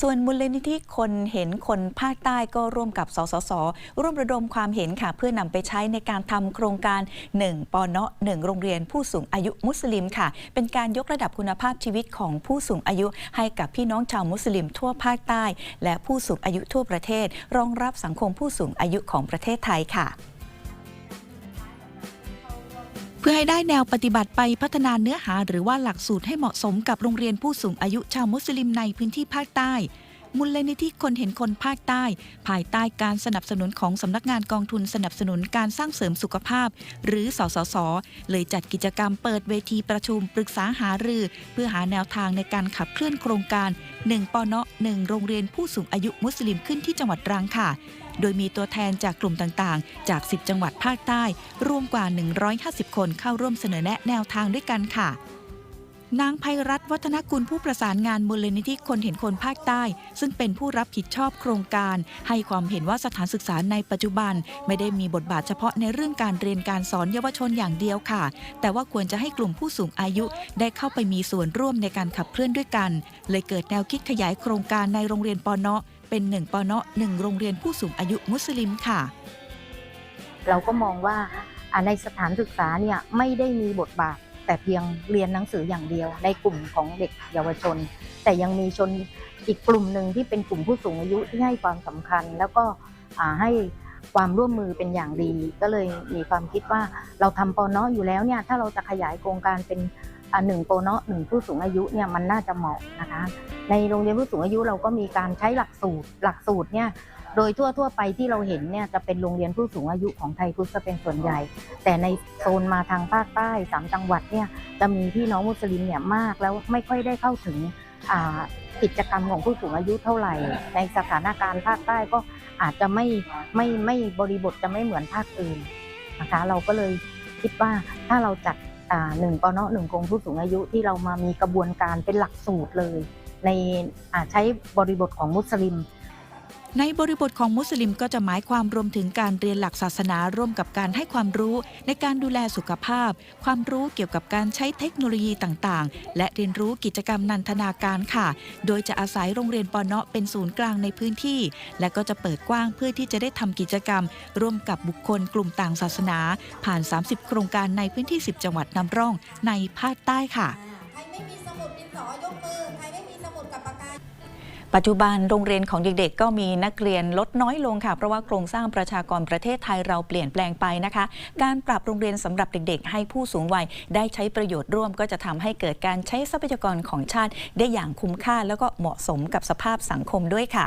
ส่วนมูลนิธิคนเห็นคนภาคใต้ก็ร่วมกับสสส ร่วมระดมความเห็นค่ะเพื่อนำไปใช้ในการทำโครงการ 1ปอนเนาะ1โรงเรียนผู้สูงอายุมุสลิมค่ะ เป็นการยกระดับคุณภาพชีวิตของผู้สูงอายุ ให้กับพี่น้องชาวมุสลิมทั่วภาคใต้ และผู้สูงอายุทั่วประเทศ รองรับสังคมผู้สูงอายุของประเทศไทยค่ะ เพื่อให้ได้แนวปฏิบัติไปพัฒนาเนื้อหาหรือว่าหลักสูตรให้เหมาะสมกับโรงเรียนผู้สูงอายุชาวมุสลิมในพื้นที่ภาคใต้ มูลนิธิคนเห็นคนภาคใต้ ภายใต้การสนับสนุนของสำนักงานกองทุนสนับสนุนการสร้างเสริมสุขภาพ หรือสสส เลยจัดกิจกรรมเปิดเวทีประชุมปรึกษาหารือ เพื่อหาแนวทางในการขับเคลื่อนโครงการ 1ปอนเนาะ1โรงเรียนผู้สูงอายุมุสลิมขึ้นที่จังหวัดตรังค่ะ โดยมีตัวแทนจากกลุ่มต่างๆ จาก 10 จังหวัดภาคใต้ รวมกว่า 150 คนเข้าร่วมเสนอแนะแนวทางด้วยกันค่ะ นางภัยรัตวัฒนกุลผู้ประสานงานมูลนิธิคนเห็นคนภาคใต้ ซึ่งเป็นผู้รับผิดชอบโครงการ ให้ความเห็นว่าสถานศึกษาในปัจจุบัน ไม่ได้มีบทบาทเฉพาะในเรื่องการเรียนการสอนเยาวชนอย่างเดียวค่ะ แต่ว่าควรจะให้กลุ่มผู้สูงอายุได้เข้าไปมีส่วนร่วมในการขับเคลื่อนด้วยกัน เลยเกิดแนวคิดขยายโครงการในโรงเรียนปอเนาะเป็นหนึ่งปอเนาะหนึ่งโรงเรียนผู้สูงอายุมุสลิมค่ะ เราก็มองว่าในสถานศึกษาเนี่ยไม่ได้มีบทบาท แต่เพียงเรียนหนังสืออย่างเดียว ในกลุ่มของเด็กเยาวชน แต่ยังมีชนอีกกลุ่มหนึ่งที่เป็นกลุ่มผู้สูงอายุที่ให้ความสำคัญ แล้วก็ให้ความร่วมมือเป็นอย่างดี ก็เลยมีความคิดว่าเราทำปอนออยู่แล้วเนี่ยถ้าเราจะขยายโครงการเป็นหนึ่งปอนอหนึ่งผู้สูงอายุเนี่ยมันน่าจะเหมาะนะคะ ในโรงเรียนผู้สูงอายุเราก็มีการใช้หลักสูตร หลักสูตรเนี่ย โดยทั่วๆไปที่เราเห็นเนี่ยจะเป็นโรงเรียนผู้สูงอายุของไทยพุทธจะเป็นส่วนใหญ่ แต่ในโซนมาทางภาคใต้สามจังหวัดเนี่ยจะมีพี่น้องมุสลิมเนี่ยมากแล้วไม่ค่อยได้เข้าถึงกิจกรรมของผู้สูงอายุเท่าไหร่ ในสถานการณ์ภาคใต้ก็อาจจะไม่ไม่ไม่บริบทจะไม่เหมือนภาคอื่นนะคะเราก็เลยคิดว่าถ้าเราจัดหนึ่งปนหนึ่งกรมผู้สูงอายุที่เรามามีกระบวนการเป็นหลักสูตรเลย ในใช้บริบทของมุสลิม ในบริบทของมุสลิมก็จะหมายความรวมถึงการเรียนหลักศาสนาร่วมกับการให้ความรู้ในการดูแลสุขภาพ ความรู้เกี่ยวกับการใช้เทคโนโลยีต่างๆ และเรียนรู้กิจกรรมนันทนาการค่ะ โดยจะอาศัยโรงเรียนปอเนาะเป็นศูนย์กลางในพื้นที่ และก็จะเปิดกว้างเพื่อที่จะได้ทำกิจกรรม ร่วมกับบุคคลกลุ่มต่างศาสนา ผ่าน 30 โครงการในพื้นที่ 10 จังหวัดนำร่องในภาคใต้ค่ะใครไม่มีสมุดดินสอยกมือใครไม่มี ปัจจุบันโรงเรียนของเด็กๆ ก็มีนักเรียนลดน้อยลงค่ะ เพราะว่าโครงสร้างประชากรประเทศไทยเราเปลี่ยนแปลงไปนะคะ การปรับโรงเรียนสำหรับเด็กๆ ให้ผู้สูงวัยได้ใช้ประโยชน์ร่วมก็จะทำให้เกิดการใช้ทรัพยากรของชาติ ได้อย่างคุ้มค่าแล้วก็เหมาะสมกับสภาพสังคมด้วยค่ะ